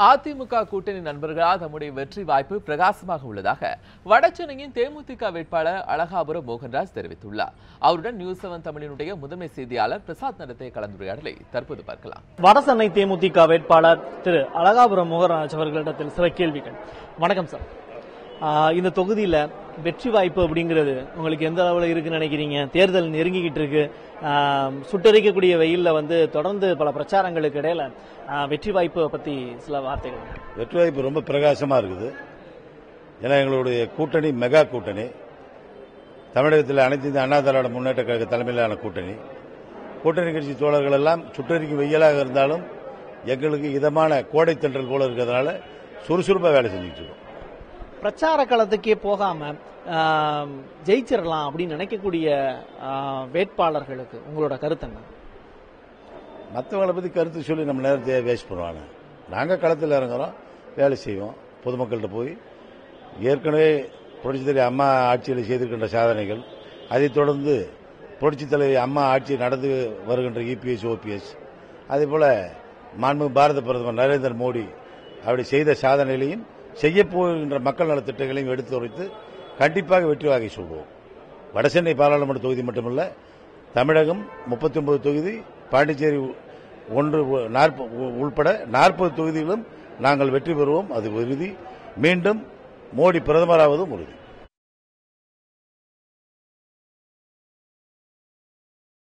அதிமுக கூட்டணி நண்பர்களால் தம்முடைய வெற்றி வாய்ப்பு பிரகாசமாக உள்ளதாக வடசென்னையின் தேமுதிக வேட்பாளர் அழகாபுரம் மோகன்ராஜ் தெரிவித்துள்ளார். அவருடன் நியூஸ் செவன் தமிழினுடைய முதன்மை செய்தியாளர் பிரசாத் நடத்திய கலந்துரையாடலை தற்போது பார்க்கலாம். வடசென்னை தேமுதிக வேட்பாளர் திரு அழகாபுரம் மோகன்ராஜ் அவர்களிடத்தில் சில கேள்விகள். வணக்கம் சார். இந்த தொகுதியில வெற்றி வாய்ப்பு அப்படிங்கிறது உங்களுக்கு எந்த அளவில் இருக்குன்னு நினைக்கிறீங்க? தேர்தல் நெருங்கிக்கிட்டு இருக்கு. சுட்டரிக்கக்கூடிய வெயிலில் வந்து தொடர்ந்து பல பிரச்சாரங்களுக்கு இடையில வெற்றி வாய்ப்பு பத்தி சில வார்த்தைகள். வெற்றி வாய்ப்பு ரொம்ப பிரகாசமாக இருக்குது. ஏன்னா எங்களுடைய கூட்டணி மெகா கூட்டணி. தமிழகத்தில் அனைத்து இந்த அண்ணா திராவிட முன்னேற்ற கழக தலைமையிலான கூட்டணி. கூட்டணி கட்சி தோழர்கள் எல்லாம் சுட்டரிக்கும் வெயிலாக இருந்தாலும் எங்களுக்கு இதமான கோடை தென்றல் போல இருக்கிறதுனால சுறுசுறுப்பாக வேலை செஞ்சுட்டு இருக்கோம். பிரச்சார களத்துக்கே போகாம ஜெயிச்சிடலாம் அப்படின்னு நினைக்கக்கூடிய வேட்பாளர்களுக்கு உங்களோட கருத்து என்ன? மற்றவங்களை பற்றி கருத்து சொல்லி நம்ம நேரத்தை வேஸ்ட் பண்ணுவாங்க. நாங்கள் களத்தில் இறங்குறோம் வேலை செய்வோம் பொதுமக்கள்கிட்ட போய் ஏற்கனவே புரட்சி தலைவி அம்மா ஆட்சியில் செய்திருக்கின்ற சாதனைகள் அதைத் தொடர்ந்து புரட்சி தலைவி அம்மா ஆட்சி நடந்து வருகின்ற இபிஎஸ் ஓபிஎஸ் அதே போல மாண்பு பாரத பிரதமர் நரேந்திர மோடி அப்படி செய்த சாதனைகளையும் செய்யப்போகின்ற மக்கள் நலத்திட்டங்களையும் எடுத்து உரைத்து கண்டிப்பாக வெற்றி வாகை சொல்வோம். வடசென்னை பாராளுமன்ற தொகுதி மட்டுமல்ல தமிழகம் 39 தொகுதி பாண்டிச்சேரி ஒன்று நாற்ப- உள்பட நாற்பது தொகுதிகளும் நாங்கள் வெற்றி பெறுவோம் அது உறுதி. மீண்டும் மோடி பிரதமராவதும் உறுதி.